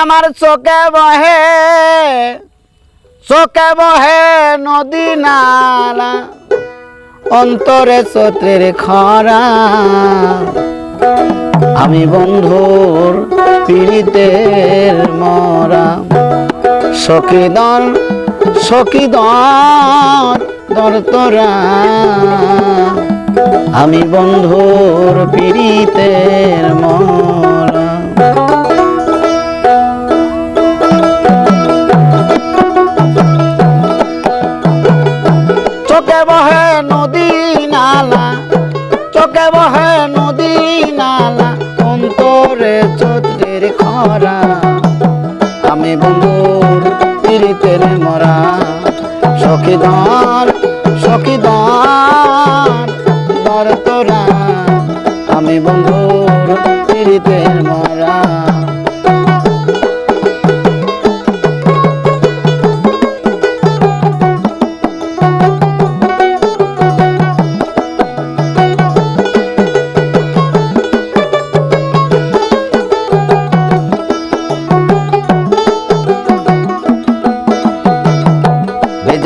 আমার চোখে বহে চোখে বহে নদী নালা, অন্তরে চোত্রের খরা। আমি বন্ধুর পীড়িতের মরা। সখীদন সখীদন দর তোরা। আমি বন্ধুর পীড়িতের মরা। বহে নদী নালা, চোখে বহে নদী নালা, অন্তরে চোদ্রের খরা। আমি বন্ধুর পীড়িতের মরা, সখীদার সখীদার দর তোরা আমি বন্ধুর পীড়িতের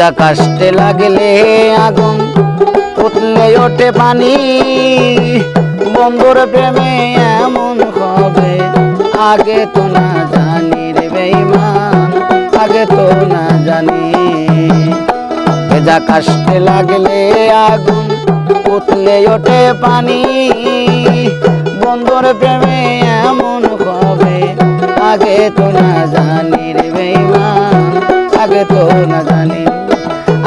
ভেজা কাষ্টে লাগলে আগুন উঠলে ওঠে পানি। বন্ধুর প্রেমে এমন হবে, আগে তো না জানি রে বেইমান আগে তো না জানি। ভেজা কাষ্টে লাগলে আগুন উঠলে ওঠে পানি। বন্ধুর প্রেমে এমন হবে, আগে তো না জানি রে বেইমান আগে তো না জানি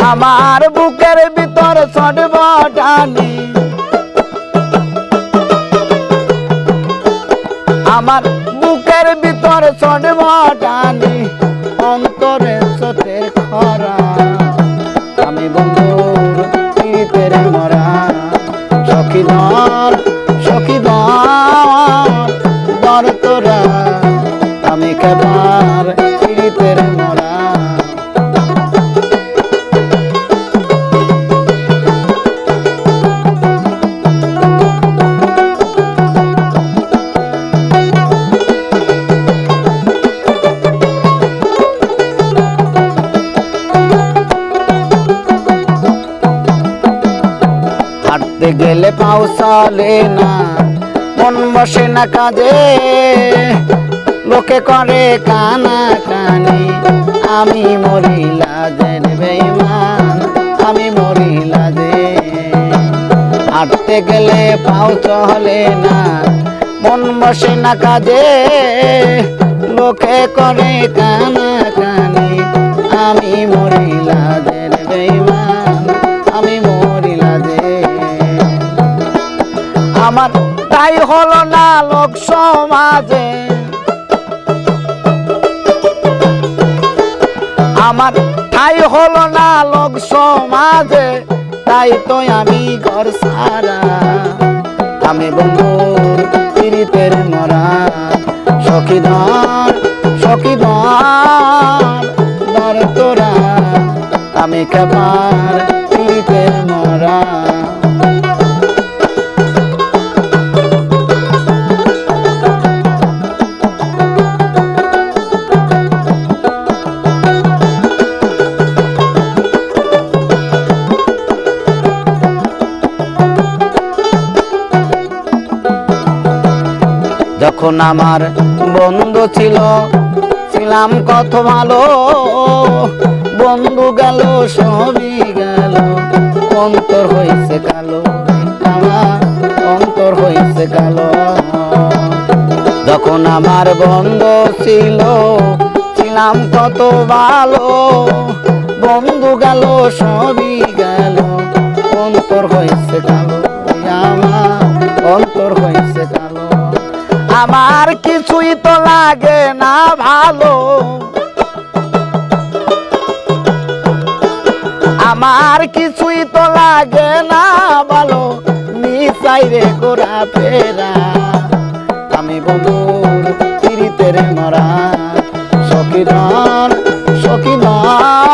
আমার বুকের ভিতর ছটবটানি আমার বুকের ভিতর ছটবটানি অন্তরে সতের খরা গেলে পাও না। মন বসে না কাজে, লোকে করে কানা কানি আমি মরিলা জেন বেইমান আমি মরিলা যে। হাঁটতে গেলে পাও চলে না, মন বসে না কাজে, লোকে করে কানা কানি আমি মরিলা জেন আমার, তাই হলো না লোক সমাজে। আমার, তাই হলো না লোক সমাজে, তাই তো আমি ঘর সারা। আমি বন্ধুর পীড়িতের মরা, সখীদার সখীদার দর তোরা। আমি কেবার যখন আমার বন্ধু ছিল, ছিলাম কত ভালো। বন্ধু গেল সবই গেল, অন্তর হয়েছে কালো অন্তর হয়েছে কালো। যখন আমার বন্ধু ছিল, ছিলাম কত ভালো। বন্ধু গেল, সবই গেল, অন্তর হয়েছে কালো, আমার অন্তর হয়েছে কালো। আমার কিছুই তো লাগে না ভালো। আমার কিছুই তো লাগে না ভালো। মিসাই রে গোরা ফেরা। আমি বন্ধুর তিরিতের মরা। সখীদার সখীদার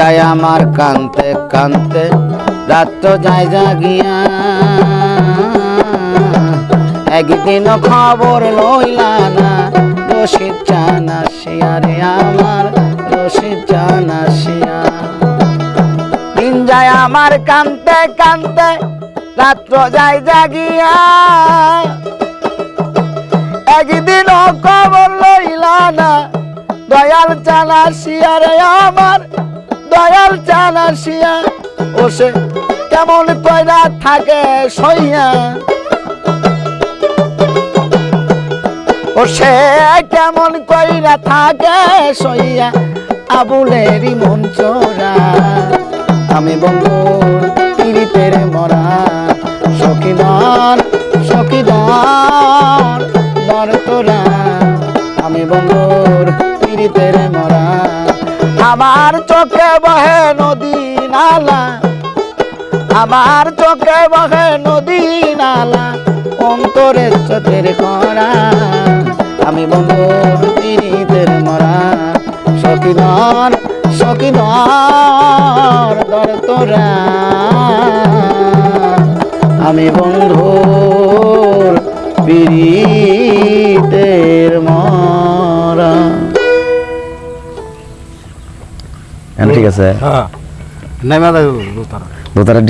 যায় আমার কান্তে কান্তে রাত্র যায় জাগিয়া। একদিন খবর লইলা না, রশিদ চানা শিয়ারে আমার, রশিদ চানা শিয়া দিন যায় আমার কান্তে কান্তে রাত্র যায় জাগিয়া। একদিন খবর লইলা না, দয়াল চানা শিয়ারে আমার দয়াল চানা শিয়া ও সে কেমন কইরা থাকে সইয়া। ও সে কেমন কইরা থাকে সইয়া আবুলেরই মন চোরা আমি বন্ধুর পীড়িতের মরা, সখীদার সখীদার দর তোরা। আমি বন্ধুর পীড়িতের মরা। আমার চোখে বহে নদী নালা, আমার চোখে বহে নদী নালা, অন্তরে চোখের করা আমি বন্ধুর পীড়িতের মরা। সকিনার সকিনার দর তোরা, আমি বন্ধুর আছে। হ্যাঁ। নাই মাদা দোতারা। দোতারা